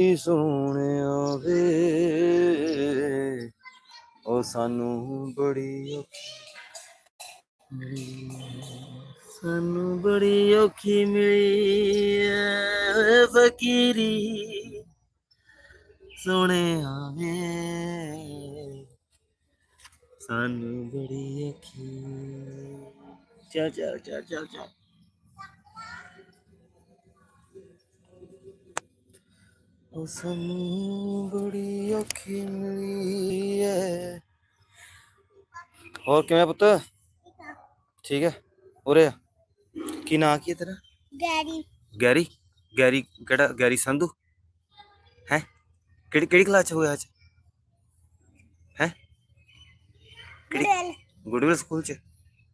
ਕੀ ਸੋਹਣਿਆ ਵੇ। ਉਹ ਸਾਨੂੰ ਬੜੀ ਔਖੀ ਸਾਨੂੰ ਬੜੀ ਔਖੀ ਮਿਲੀ ਐ ਫਕੀਰੀ। ਸੋਹਣਿਆ ਵੇ। ਸਾਨੂੰ ਬੜੀ ਔਖੀ। ਚਲ ਚਲ ਚਲ ਚਲ, ਚੱਲ। ਉਹ ਸਾਨੂੰ ਬੜੀ ਔਖੀ ਮਿਲੀ ਐ ਹੋਰ ਕਿਵੇਂ ਪੁੱਤ ਠੀਕ ਹੈ ਉਰੇ ਆ ਕੀ ਨਾਂ ਕੀ ਹੈ ਤੇਰਾ ਗੈਰੀ ਗੈਰੀ ਗੈਰੀ ਕਿਹੜਾ ਗੈਰੀ ਸੰਧੂ ਹੈ ਕਿਹੜੀ ਕਿਹੜੀ ਕਲਾਸ ਚ ਹੋਇਆ ਅੱਜ ਹੈ ਕਿਹੜੀ ਗਰਲ ਗੁੱਡਵਿਲ ਸਕੂਲ ਚ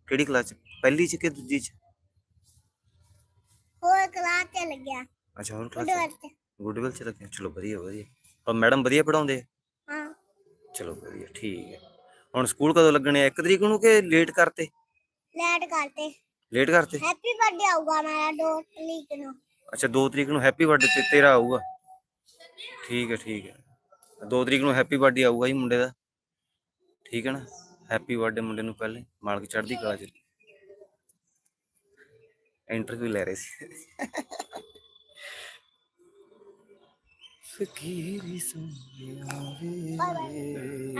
ਕਿਹੜੀ ਕਲਾਸ ਚ ਪਹਿਲੀ ਚ ਕਿ ਦੂਜੀ ਚ ਹੋਰ ਕਲਾਸ ਚ ਲੱਗਿਆ ਅੱਛਾ ਹੋਰ ਕਲਾਸ ਉਡਵਰ ਚ ਗੁੱਡਵਿਲ ਚ ਲੱਗਿਆ ਚਲੋ ਵਧੀਆ ਵਧੀਆ। ਪਰ ਮੈਡਮ ਵਧੀਆ ਪੜਾਉਂਦੇ ਹਾਂ। ਚਲੋ ਵਧੀਆ ਠੀਕ ਹੈ। ਹੁਣ ਸਕੂਲ ਕਦੋਂ ਲੱਗਣੇ ਆ? 1 ਤਰੀਕ ਨੂੰ ਕਿ ਲੇਟ ਕਰਤੇ? ਲੈਟ ਕਰਤੇ। ਲੇਟ ਕਰਤੇ? ਹੈਪੀ ਬਰਥਡੇ ਆਊਗਾ ਮੇਰਾ ਦੋ ਤਰੀਕ ਨੂੰ। ਅੱਛਾ 2 ਤਰੀਕ ਨੂੰ ਹੈਪੀ ਬਰਥਡੇ ਤੇ ਤੇਰਾ ਆਊਗਾ? ਠੀਕ ਹੈ ਠੀਕ ਹੈ। 2 ਤਰੀਕ ਨੂੰ ਹੈਪੀ ਬਰਥਡੇ ਆਊਗਾ ਜੀ ਮੁੰਡੇ ਦਾ। ਠੀਕ ਹੈ ਨਾ? ਹੈਪੀ ਬਰਥਡੇ ਮੁੰਡੇ ਨੂੰ ਪਹਿਲੇ ਮਾਲਕ ਚੜ੍ਹਦੀ ਕਲਾ ਚ। ਇੰਟਰਵਿਊ ਲੈ ਰਹੇ ਸੀ। ਫਕੀਰੀ ਸੁਣਿਆ ਵੇ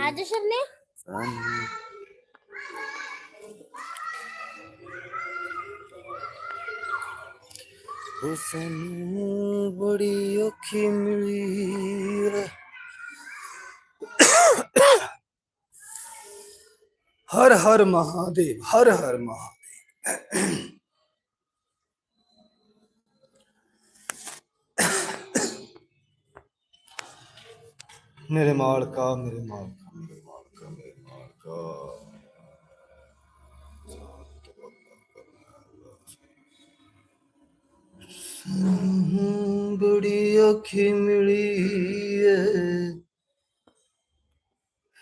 ਅੱਜ ਸੁਣਨੇ ਸਾਨੂੰ ਉਹ ਸਾਨੂੰ ਬੜੀ ਔਖੀ ਮਿਲੀ ਹਰ ਹਰ ਮਹਾਦੇਵ ਹਰ ਹਰ ਮਹਾਦੇਵ ਮੇਰੇ ਮਾਲਕਾ ਮੇਰੇ ਮਾਲਕਾ। ਮੇਰੇ ਮਾਲਕਾ ਮੇਰੇ ਮਾਲਕਾ। ਸਾਨੂੰ ਬੜੀ ਔਖੀ ਮਿਲੀ ਏ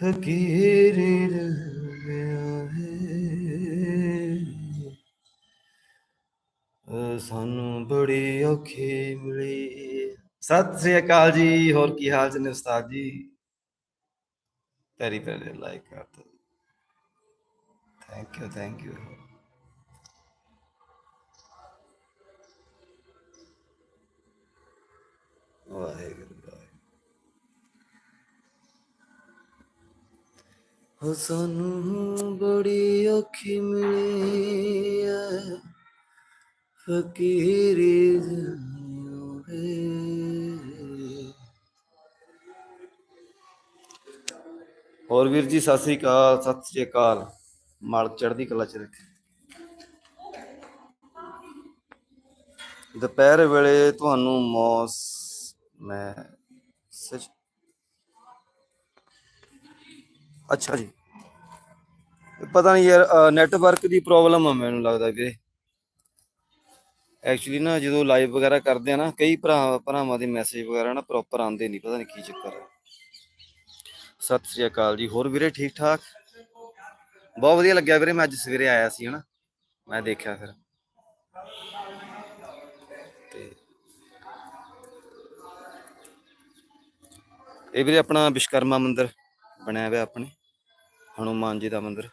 ਫਕੀਰ ਰਹਿਆ ਹੈ ਸਾਨੂੰ ਬੜੀ ਔਖੀ ਮਿਲੀ ਸਤਿ ਸ੍ਰੀ ਅਕਾਲ ਜੀ, ਹੋਰ ਕੀ ਹਾਲ ਨੇ ਉਸਤਾਦ ਜੀ? ਪੈਰੀ ਪੈਰੀ ਲਾਈਕ ਕਰ ਦੋ thank you thank you Waheguru Waheguru. ਹੋ ਸਾਨੂੰ ਬੜੀ ਔਖੀ ਮਿਲੀ ਐ। ਹੋਰ ਵੀਰ ਜੀ, ਸਤਿ ਸ੍ਰੀ ਅਕਾਲ, ਸਤਿ ਸ੍ਰੀ ਅਕਾਲ। ਮਾਲਕ ਚੜ੍ਹਦੀ ਕਲਾ ਚ ਰੱਖੇ। ਦੁਪਹਿਰ ਵੇਲੇ ਤੁਹਾਨੂੰ ਮੌਸ ਮੈਂ ਸੱਚ ਅੱਛਾ ਜੀ। ਪਤਾ ਨਹੀਂ ਯਾਰ ਨੈਟਵਰਕ ਦੀ ਪ੍ਰੋਬਲਮ ਆ ਮੈਨੂੰ ਲੱਗਦਾ ਵੀਰੇ। ਐਕਚੁਅਲੀ ਨਾ ਜਦੋਂ ਲਾਈਵ ਵਗੈਰਾ ਕਰਦੇ ਆ ਨਾ, ਕਈ ਭਰਾ ਭਰਾਵਾਂ ਦੇ ਮੈਸੇਜ ਵਗੈਰਾ ਨਾ ਪ੍ਰੋਪਰ ਆਉਂਦੇ ਨਹੀਂ ਪਤਾ ਨਹੀਂ ਕੀ ਚੱਕਰ ਹੈ ਸਤਿ ਸ੍ਰੀ ਅਕਾਲ ਜੀ। ਹੋਰ ਵੀਰੇ ਠੀਕ ਠਾਕ? ਬਹੁਤ ਵਧੀਆ ਲੱਗਿਆ ਵੀਰੇ, ਮੈਂ ਅੱਜ ਸਵੇਰੇ ਆਇਆ ਸੀ ਹਨਾ। ਮੈਂ ਦੇਖਿਆ ਫਿਰ। ਤੇ ਇਹ ਵੀਰੇ ਆਪਣਾ ਵਿਸ਼ਕਰਮਾ ਮੰਦਿਰ ਬਣਿਆ ਹੋਇਆ ਆਪਣੇ, ਹਨੂਮਾਨ ਜੀ ਦਾ ਮੰਦਿਰ।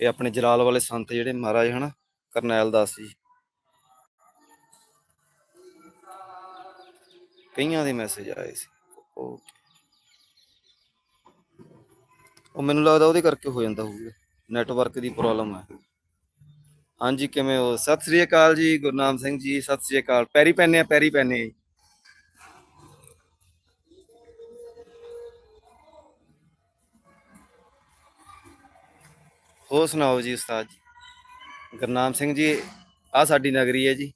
ਇਹ ਆਪਣੇ ਜਲਾਲ ਵਾਲੇ ਸੰਤ ਜਿਹੜੇ ਮਹਾਰਾਜ ਹਨਾ, ਕਰਨੈਲ ਦਾਸ ਜੀ। ਕਈਆਂ ਦੇ ਮੈਸੇਜ ਆਏ ਸੀ। ਉਹ ਉਹ ਮੈਨੂੰ ਲੱਗਦਾ ਉਹਦੇ ਕਰਕੇ ਹੋ ਜਾਂਦਾ ਹੋਊਗਾ। ਨੈਟਵਰਕ ਦੀ ਪ੍ਰੋਬਲਮ ਹੈ ਹਾਂਜੀ, ਕਿਵੇਂ ਹੋ? ਸਤਿ ਸ੍ਰੀ ਅਕਾਲ ਜੀ, ਗੁਰਨਾਮ ਸਿੰਘ ਜੀ, ਸਤਿ ਸ੍ਰੀ ਅਕਾਲ। ਪੈਰੀ ਪੈਨੇ ਆ, ਪੈਰੀ ਪੈਨੇ ਆ ਹੋਰ ਸੁਣਾਓ ਜੀ ਉਸਤਾਦ ਜੀ? ਗੁਰਨਾਮ ਸਿੰਘ ਜੀ ਆ ਸਾਡੀ ਨਗਰੀ ਹੈ ਜੀ।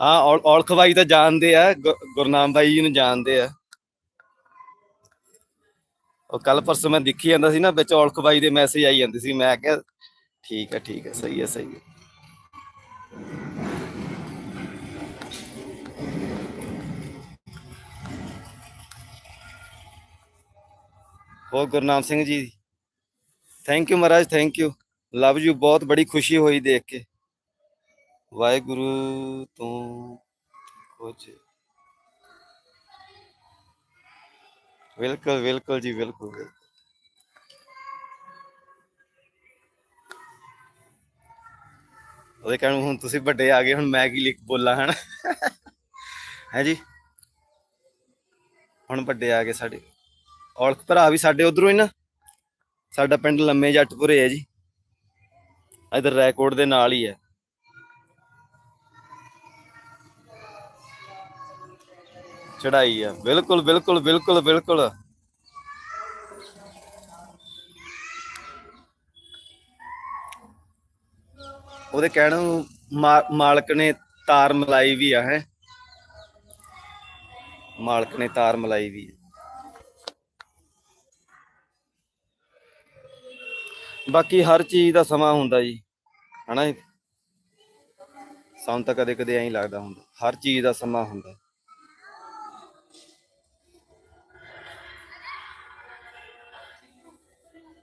ਆ ਔਲਖ ਬਾਈ ਤਾਂ ਜਾਣਦੇ ਆ ਗੁਰਨਾਮ ਬਾਈ ਜੀ ਨੂੰ ਜਾਣਦੇ ਆ। ਉਹ ਕੱਲ ਪਰਸੋਂ ਮੈਂ ਦੇਖੀ ਜਾਂਦਾ ਸੀ ਨਾ, ਵਿੱਚ ਔਲਖ ਬਾਈ ਦੇ ਮੈਸੇਜ ਆਈ ਜਾਂਦੇ ਸੀ, ਮੈਂ ਕਿਹਾ, ਠੀਕ ਹੈ ਠੀਕ ਹੈ ਸਹੀ ਹੈ ਸਹੀ ਹੈ ਹੋ Gurnam Singh ji thank you Maharaj thank you love you ਬਹੁਤ ਬੜੀ ਖੁਸ਼ੀ ਹੋਈ ਦੇਖ ਕੇ। ਵਾਹਿਗੁਰੂ, ਤੂੰ ਕੁਝ ਬਿਲਕੁਲ ਬਿਲਕੁਲ ਜੀ, ਬਿਲਕੁਲ ਉਹਦੇ ਕਹਿਣ ਹੁਣ ਤੁਸੀਂ ਵੱਡੇ ਆ ਗਏ, ਹੁਣ ਮੈਂ ਕੀ ਲਿਖ ਬੋਲਾਂ, ਹਨ? ਹੈ ਜੀ? ਹੁਣ ਵੱਡੇ ਆ ਗਏ ਸਾਡੇ। ਔਲਖ ਭਰਾ ਵੀ ਸਾਡੇ ਉਧਰੋਂ ਹੀ ਨਾ। ਸਾਡਾ ਪਿੰਡ ਲੰਮੇ ਜੱਟਪੁਰੇ ਹੈ ਜੀ। ਇਧਰ ਰੈਕੋਰਡ ਦੇ ਨਾਲ ਹੀ ਹੈ। ਚੜਾਈ ਆ। ਬਿਲਕੁਲ ਬਿਲਕੁਲ ਬਿਲਕੁਲ ਬਿਲਕੁਲ। ਉਹਦੇ ਕਹਿਣ ਨੂੰ ਮਾ- ਮਾਲਕ ਨੇ ਤਾਰ ਮਲਾਈ ਵੀ ਆ, ਹੈ। ਮਾਲਕ ਨੇ ਤਾਰ ਮਲਾਈ ਵੀ ਬਾਕੀ ਹਰ ਚੀਜ਼ ਦਾ ਸਮਾਂ ਹੁੰਦਾ ਜੀ, ਹਨਾ ਜੀ? ਸਾਨੂੰ ਤਾਂ ਕਦੇ ਕਦੇ ਐਂ ਲੱਗਦਾ ਹੁੰਦਾ, ਹਰ ਚੀਜ਼ ਦਾ ਸਮਾਂ ਹੁੰਦਾ।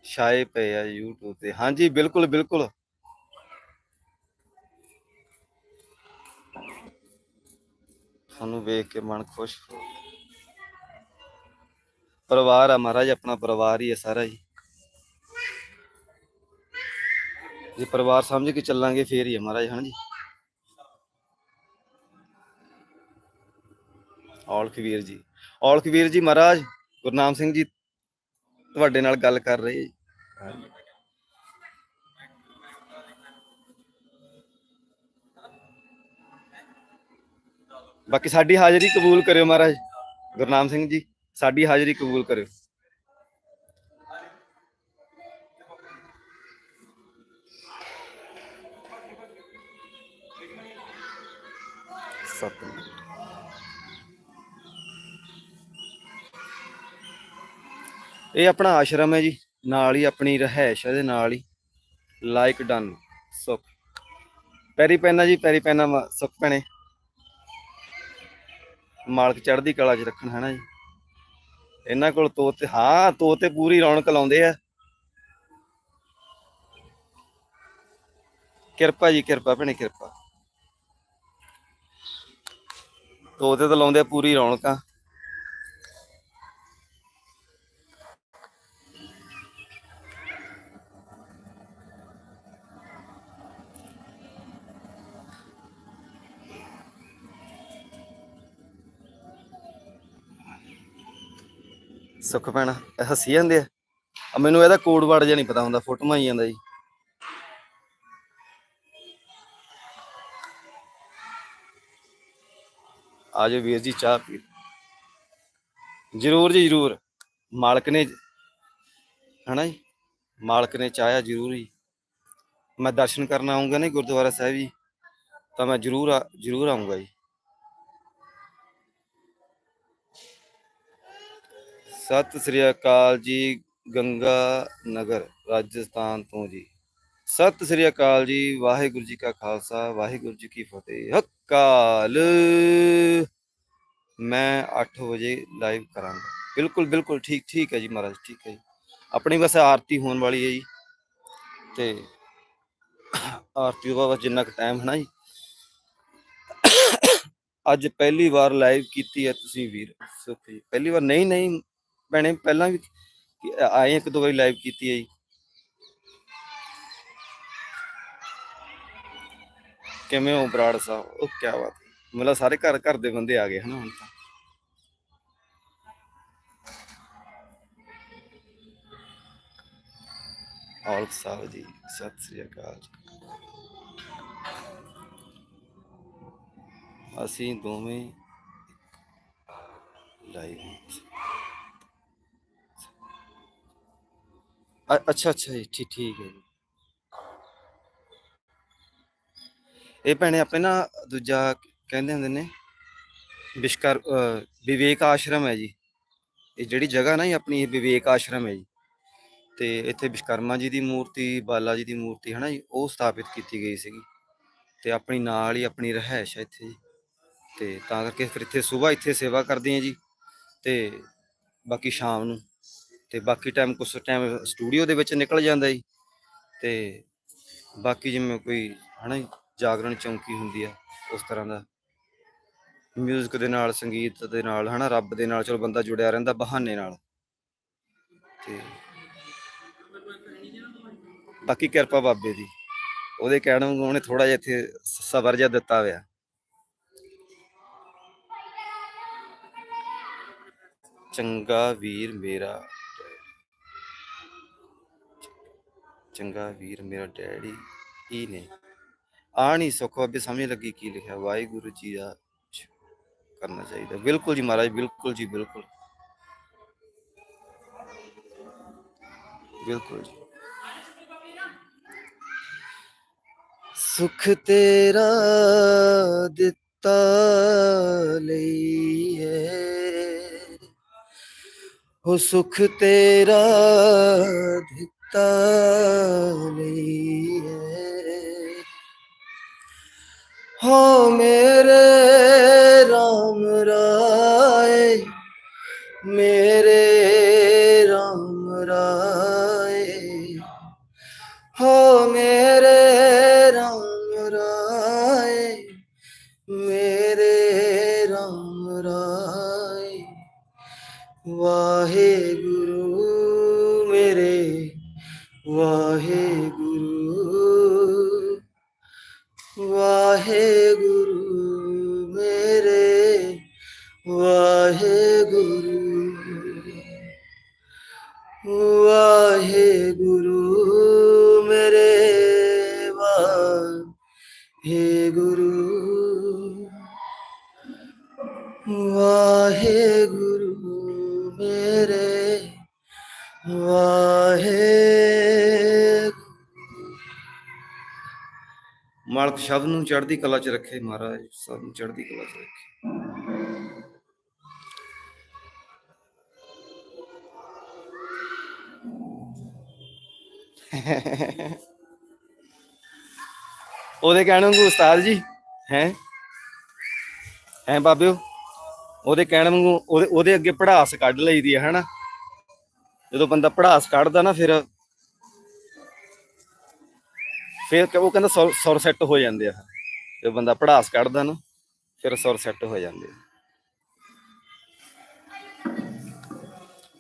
ਛਾਏ ਪਏ ਆ YouTube ਤੇ। ਹਾਂਜੀ, ਬਿਲਕੁਲ ਬਿਲਕੁਲ। ਤੁਹਾਨੂੰ ਵੇਖ ਕੇ ਮਨ ਖੁਸ਼ ਹੋ ਪਰਿਵਾਰ ਆ ਮਹਾਰਾਜ, ਆਪਣਾ ਪਰਿਵਾਰ ਹੀ ਹੈ ਸਾਰਾ ਜੀ ਜੇ ਪਰਿਵਾਰ ਸਮਝ ਕੇ ਚੱਲਾਂਗੇ, ਫੇਰ ਹੀ ਹੈ ਮਹਾਰਾਜ ਹਾਂ ਜੀ? ਔਲਖ ਵੀਰ ਜੀ। ਔਲਖ ਵੀਰ ਜੀ ਮਹਾਰਾਜ ਗੁਰਨਾਮ ਸਿੰਘ ਜੀ ਤੁਹਾਡੇ ਨਾਲ ਗੱਲ ਕਰ ਰਹੇ ਜੀ। ਬਾਕੀ ਸਾਡੀ ਹਾਜ਼ਰੀ ਕਬੂਲ ਕਰਿਓ ਮਹਾਰਾਜ, ਗੁਰਨਾਮ ਸਿੰਘ ਜੀ, ਸਾਡੀ ਹਾਜ਼ਰੀ ਕਬੂਲ ਕਰਿਓ। ਸਤਿ ਇਹ ਆਪਣਾ ਆਸ਼ਰਮ ਹੈ ਜੀ। ਨਾਲ ਹੀ ਆਪਣੀ ਰਹਿائش ਇਹਦੇ ਨਾਲ ਹੀ। ਲਾਈਕ ਡਨ ਸੁਖ। ਪੈਰੀ ਪੈਨਾ ਜੀ, ਪੈਰੀ ਪੈਨਾ ਸੁਖ ਪੈਣੇ ਮਾਲਕ ਚੜ੍ਹਦੀ ਕਲਾ 'ਚ ਰੱਖਣ ਹੈ ਨਾ ਜੀ। ਇਹਨਾਂ ਕੋਲ ਤੋਤੇ, ਹਾਂ, ਤੋਤੇ ਪੂਰੀ ਰੌਣਕ ਲਾਉਂਦੇ ਆ। ਕਿਰਪਾ ਜੀ, ਕਿਰਪਾ ਭੈਣੇ, ਕਿਰਪਾ। ਤੋਤੇ ਤਾਂ ਲਾਉਂਦੇ ਪੂਰੀ ਰੌਣਕਾਂ। ਸੁੱਖ ਪੈਣਾ ਇਹ ਹੱਸੀ ਜਾਂਦੇ ਆ। ਆ ਮੈਨੂੰ ਇਹਦਾ ਕੋਡ ਵਰਡ ਜਿਹਾ ਨਹੀਂ ਪਤਾ ਹੁੰਦਾ ਫੋਟੋਆਂ ਹੀ ਜਾਂਦਾ ਜੀ। ਆਜੋ ਵੀਰ ਜੀ, ਚਾਹ ਪੀ ਜਰੂਰ ਜੀ, ਜਰੂਰ। ਮਾਲਕ ਨੇ ਹਨਾ ਜੀ? ਮਾਲਕ ਨੇ ਚਾਹਿਆ ਜਰੂਰ ਜੀ। ਮੈਂ ਦਰਸ਼ਨ ਕਰਨ ਆਉਂਗਾ ਨਾ ਗੁਰਦੁਆਰਾ ਸਾਹਿਬ ਜੀ, ਤਾਂ ਮੈਂ ਜਰੂਰ ਆ- ਜਰੂਰ ਆਉਂਗਾ ਜੀ। ਸਤਿ ਸ੍ਰੀ ਅਕਾਲ ਜੀ, ਗੰਗਾ ਨਗਰ, ਰਾਜਸਥਾਨ ਤੋਂ ਜੀ। ਸਤਿ ਸ੍ਰੀ ਅਕਾਲ ਜੀ, ਵਾਹਿਗੁਰੂ ਜੀ ਕਾ ਖਾਲਸਾ, ਵਾਹਿਗੁਰੂ ਜੀ ਕੀ ਫਤਿਹ। ਹਕਾਲ। ਮੈਂ 8 ਵਜੇ ਲਾਈਵ ਕਰਾਂਗਾ। ਬਿਲਕੁਲ ਬਿਲਕੁਲ ਠੀਕ ਠੀਕ ਹੈ ਜੀ ਮਹਾਰਾਜ, ਠੀਕ ਹੈ ਜੀ। ਆਪਣੀ ਬਸ ਆਰਤੀ ਹੋਣ ਵਾਲੀ ਹੈ ਜੀ। ਤੇ ਆਰਤੀ ਦਾ ਬਸ ਜਿੰਨਾ ਕੁ ਟਾਈਮ ਹੈ ਨਾ ਜੀ। ਅੱਜ ਪਹਿਲੀ ਵਾਰ ਲਾਈਵ ਕੀਤੀ ਹੈ ਤੁਸੀਂ ਵੀਰ। ਸੁਖ ਜੀ, ਪਹਿਲੀ ਵਾਰ ਨਹੀਂ ਨਹੀਂ। ਭੈਣੇ, ਪਹਿਲਾਂ ਵੀ ਆਏ ਇੱਕ ਦੋ ਵਾਰੀ ਲਾਈਵ ਕੀਤੀ ਹੈ ਜੀ। ਕਿਵੇਂ ਹੋ ਬਰਾੜ ਸਾਹਿਬ? ਉਹ ਕੀ ਬਾਤ ਮਤਲਬ ਸਾਰੇ ਘਰ ਘਰ ਦੇ ਬੰਦੇ ਆ ਗਏ ਹਨਾ ਹੁਣ ਤਾਂ। ਔਲਖ ਸਾਹਿਬ ਜੀ, ਸਤਿ ਸ੍ਰੀ ਅਕਾਲ ਅਸੀਂ ਦੋਵੇਂ ਲਾਈਵ ਅੱਛਾ ਅੱਛਾ ਜੀ ਠੀਕ ਠੀਕ ਹੈ ਜੀ। ਇਹ ਭੈਣੇ ਆਪੇ ਨਾ ਦੂਜਾ ਕਹਿੰਦੇ ਹੁੰਦੇ ਨੇ, ਵਿਸ਼ਕਰ ਵਿਵੇਕ ਆਸ਼ਰਮ ਹੈ ਜੀ। ਇਹ ਜਿਹੜੀ ਜਗ੍ਹਾ ਨਾ ਇਹ ਆਪਣੀ ਇਹ ਵਿਵੇਕ ਆਸ਼ਰਮ ਹੈ ਜੀ। ਤੇ ਇੱਥੇ ਵਿਸ਼ਕਰਮਾ ਜੀ ਦੀ ਮੂਰਤੀ, ਬਾਲਾ ਜੀ ਦੀ ਮੂਰਤੀ ਹੈ ਨਾ ਜੀ, ਉਹ ਸਥਾਪਿਤ ਕੀਤੀ ਗਈ ਸੀਗੀ। ਤੇ ਆਪਣੀ ਨਾਲ ਹੀ ਆਪਣੀ ਰਹਿائش ਹੈ ਇੱਥੇ ਜੀ। ਤੇ ਤਾਂ ਕਰਕੇ ਫਿਰ ਇੱਥੇ ਸਵੇਰ ਇੱਥੇ ਸੇਵਾ ਕਰਦੇ ਆ ਜੀ। ਤੇ ਬਾਕੀ ਸ਼ਾਮ ਨੂੰ ਤੇ ਬਾਕੀ ਟਾਈਮ ਕੁਛ ਟਾਈਮ ਸਟੂਡੀਓ ਦੇ ਵਿੱਚ ਨਿਕਲ ਜਾਂਦਾ ਜੀ। ਤੇ ਬਾਕੀ ਜਿਵੇਂ ਕੋਈ ਹਨਾ ਜਾਗਰਣ ਚੌਂਕੀ ਹੁੰਦੀ ਆ, ਉਸ ਤਰ੍ਹਾਂ ਦਾ। ਮਿਊਜ਼ਿਕ ਦੇ ਨਾਲ, ਸੰਗੀਤ ਦੇ ਨਾਲ ਹਨਾ, ਰੱਬ ਦੇ ਨਾਲ ਚਲੋ ਬੰਦਾ ਜੁੜਿਆ ਰਹਿੰਦਾ ਬਹਾਨੇ ਨਾਲ। ਤੇ ਬਾਕੀ ਕਿਰਪਾ ਬਾਬੇ ਦੀ। ਉਹਦੇ ਕਹਿਣ ਨੂੰ ਉਹਨੇ ਥੋੜਾ ਜਿਹਾ ਇੱਥੇ ਸਬਰ ਜਿਹਾ ਦਿੱਤਾ ਹੋਇਆ। ਚੰਗਾ ਵੀਰ ਮੇਰਾ। ਚੰਗਾ ਵੀਰ ਮੇਰਾ ਡੈਡੀ ਹੀ ਨੇ। ਆ ਨਹੀਂ ਸੁੱਖ ਅੱਗੇ ਸਮਝ ਲੱਗੀ ਕੀ ਲਿਖਿਆ। ਵਾਹਿਗੁਰੂ ਜੀ ਦਾ ਕਰਨਾ ਚਾਹੀਦਾ। ਬਿਲਕੁਲ ਜੀ ਮਹਾਰਾਜ, ਬਿਲਕੁਲ ਜੀ, ਬਿਲਕੁਲ। ਬਿਲਕੁਲ ਜੀ। ਸੁਖ ਤੇਰਾ ਦਿੱਤਾ ਲਈਏ ਹੋ ਸੁਖ ਤੇਰਾ ਦਿੱਤਾ ਲਈਏ ਹੋ ਮੇਰੇ ਰਾਮ ਵਾਹਿਗੁਰੂ ਵਾਹਿਗੁਰੂ ਮੇਰੇ ਵਾਹਿਗੁਰੂ ਵਾਹਿਗੁਰੂ ਮੇਰੇ ਵਾਹਿਗੁਰੂ ਵਾਹਿ ਮਾਲਕ ਸ਼ਬਦ ਨੂੰ ਚੜ੍ਹਦੀ ਕਲਾ 'ਚ ਰੱਖੇ, ਮਹਾਰਾਜ ਸਭ ਨੂੰ ਚੜ੍ਹਦੀ ਕਲਾ 'ਚ ਰੱਖੇ। ਉਹਦੇ ਕਹਿਣ ਵਾਂਗੂ ਉਸਤਾਦ ਜੀ, ਹੈ? ਹੈ ਬਾਬਿਓ? ਉਹਦੇ ਕਹਿਣ ਵਾਂਗੂ ਉਹਦੇ ਉਹਦੇ ਅੱਗੇ ਪੜਾਸ ਕੱਢ ਲਈਦੀ ਹੈ, ਹਨਾ? ਜਦੋਂ ਬੰਦਾ ਪੜਾਸ ਕੱਢਦਾ ਨਾ ਫਿਰ ਫਿਰ ਉਹ ਕਹਿੰਦਾ ਸੁਰ- ਸੁਰ ਸੈੱਟ ਹੋ ਜਾਂਦੇ ਆ। ਜਦੋਂ ਬੰਦਾ ਪੜਾਸ ਕੱਢਦਾ ਨਾ, ਫਿਰ ਸੁਰ ਸੈੱਟ ਹੋ ਜਾਂਦੇ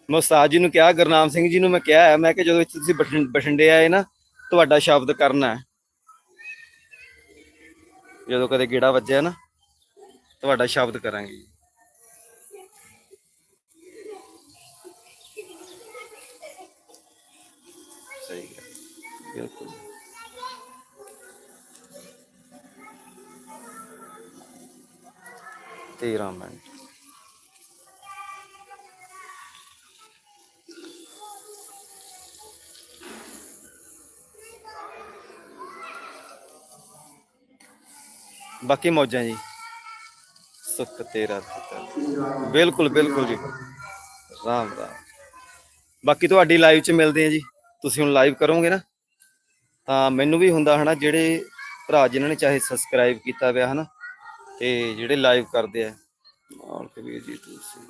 ਮੈਂ ਉਸਤਾਦ ਜੀ ਨੂੰ ਕਿਹਾ, ਗੁਰਨਾਮ ਸਿੰਘ ਜੀ ਨੂੰ ਮੈਂ ਕਿਹਾ, ਮੈਂ ਕਿ ਜਦੋਂ ਇੱਥੇ ਤੁਸੀਂ ਬਠਿੰਡੇ ਆਏ ਨਾ, ਤੁਹਾਡਾ ਸ਼ਬਦ ਕਰਨਾ ਹੈ। ਜਦੋਂ ਕਦੇ ਗੇੜਾ ਵੱਜਿਆ ਨਾ, ਤੁਹਾਡਾ ਸ਼ਬਦ ਕਰਾਂਗੇ ਸਹੀ ਹੈ ਬਿਲਕੁਲ। ਤੇਰਾਂ ਮਿੰਟ। ਬਾਕੀ ਮੌਜਾਂ ਜੀ। ਸੁੱਖ ਤੇਰਾ ਦਿੱਤਾ। ਬਿਲਕੁਲ ਬਿਲਕੁਲ ਜੀ। ਰਾਮ ਰਾਮ। ਬਾਕੀ ਤੁਹਾਡੀ ਲਾਈਵ 'ਚ ਮਿਲਦੇ ਆ ਜੀ। ਤੁਸੀਂ ਹੁਣ ਲਾਈਵ ਕਰੋਗੇ ਨਾ, ਤਾਂ ਮੈਨੂੰ ਵੀ ਹੁੰਦਾ ਹਨਾ, ਜਿਹੜੇ ਭਰਾ ਜਿਨ੍ਹਾਂ ਨੇ ਚਾਹੇ ਸਬਸਕ੍ਰਾਈਬ ਕੀਤਾ ਹੋਇਆ ਹਨਾ ਤੇ ਜਿਹੜੇ ਲਾਈਵ ਕਰਦੇ ਆ। ਨਾਲ ਕਬੀਰ ਜੀ ਤੁਸੀਂ।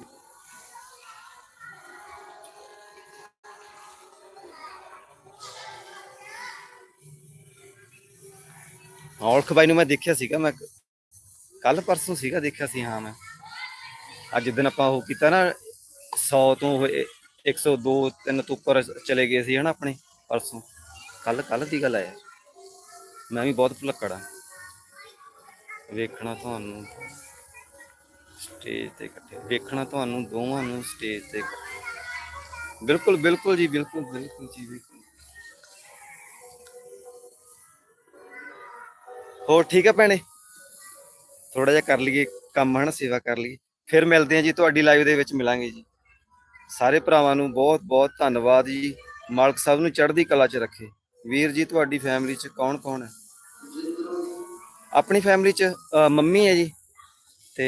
ਔਲਖ ਬਾਈ ਨੂੰ ਮੈਂ ਦੇਖਿਆ ਸੀਗਾ, ਮੈਂ ਕੱਲ ਪਰਸੋਂ ਸੀਗਾ ਦੇਖਿਆ ਸੀ, ਹਾਂ ਮੈਂ। ਅੱਜ ਦਿਨ ਆਪਾਂ ਉਹ ਕੀਤਾ ਨਾ 100 ਤੋਂ ਉਹ ਇਹ 102 3 ਤੋਂ ਉੱਪਰ ਚਲੇ ਗਏ ਸੀ ਹਨਾ ਆਪਣੇ, ਪਰਸੋਂ। ਕੱਲ ਕੱਲ ਦੀ ਗੱਲ ਹੈ ਮੈਂ ਵੀ ਬਹੁਤ ਭੁਲੱਕੜ ਆ। ਵੇਖਣਾ ਤੁਹਾਨੂੰ ਸਟੇਜ ਤੇ ਇਕੱਠੇ, ਵੇਖਣਾ ਤੁਹਾਨੂੰ ਦੋਵਾਂ ਨੂੰ ਸਟੇਜ ਤੇ ਬਿਲਕੁਲ ਬਿਲਕੁਲ ਜੀ, ਬਿਲਕੁਲ ਬਿਲਕੁਲ ਜੀ, ਬਿਲਕੁਲ। ਹੋਰ ਠੀਕ ਹੈ ਭੈਣੇ? ਥੋੜਾ ਜਿਹਾ ਕਰ ਲਈਏ ਕੰਮ, ਹਨਾ, ਸੇਵਾ ਕਰ ਲਈਏ। ਫਿਰ ਮਿਲਦੇ ਆ ਜੀ ਤੁਹਾਡੀ ਲਾਈਵ ਦੇ ਵਿੱਚ, ਮਿਲਾਂਗੇ ਜੀ। ਸਾਰੇ ਭਰਾਵਾਂ ਨੂੰ ਬਹੁਤ ਬਹੁਤ ਧੰਨਵਾਦ ਜੀ। ਮਾਲਕ ਸਾਹਿਬ ਨੂੰ ਚੜ੍ਹਦੀ ਕਲਾ 'ਚ ਰੱਖੇ। ਵੀਰ ਜੀ, ਤੁਹਾਡੀ ਫੈਮਿਲੀ 'ਚ ਕੌਣ ਕੌਣ ਹੈ? ਆਪਣੀ ਫੈਮਿਲੀ 'ਚ ਮੰਮੀ ਹੈ ਜੀ ਤੇ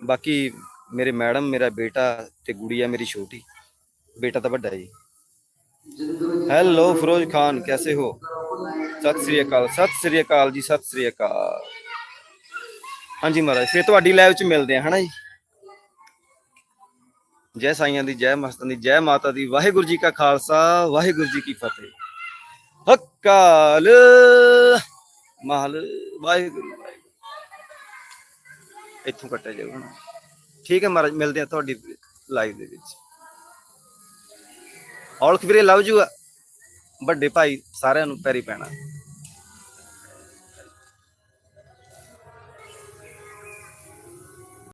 ਬਾਕੀ ਮੇਰੇ ਮੈਡਮ ਮੇਰਾ ਬੇਟਾ ਤੇ ਗੁੜੀਆ ਮੇਰੀ ਛੋਟੀ। ਬੇਟਾ ਤਾਂ ਵੱਡਾ ਹੈ ਜੀ। ਹੈਲੋ ਫਿਰੋਜ਼ ਖਾਨ, ਕੈਸੇ ਹੋ? ਸਤਿ ਸ੍ਰੀ ਅਕਾਲ, ਸਤਿ ਸ੍ਰੀ ਅਕਾਲ ਜੀ, ਸਤਿ ਸ੍ਰੀ ਅਕਾਲ। ਹਾਂਜੀ ਮਹਾਰਾਜ, ਫਿਰ ਤੁਹਾਡੀ ਲਾਈਵ 'ਚ ਮਿਲਦੇ ਆ ਹਨਾ ਜੀ? ਜੈ ਸਾਈਆਂ ਦੀ, ਜੈ ਮਸਤਾਂ ਦੀ, ਜੈ ਮਾਤਾ ਦੀ। ਵਾਹਿਗੁਰੂ ਜੀ ਕਾ ਖਾਲਸਾ, ਵਾਹਿਗੁਰੂ ਜੀ ਕੀ ਫਤਿਹ। ਹੱਕਾਲ! ਮਹਲ, ਵਾਹਿਗੁਰੂ ਵਾਹਿਗੁਰੂ। ਇੱਥੋਂ ਕੱਟਿਆ ਜਾਊਗਾ ਠੀਕ ਹੈ ਮਹਾਰਾਜ, ਮਿਲਦੇ ਆ ਤੁਹਾਡੀ ਲਾਈਵ ਦੇ ਵਿੱਚ। ਔਲਖ ਵੀਰੇ, ਲਵ ਜੂ ਵੱਡੇ ਭਾਈ ਸਾਰਿਆਂ ਨੂੰ ਪੈਰੀ ਪੈਣਾ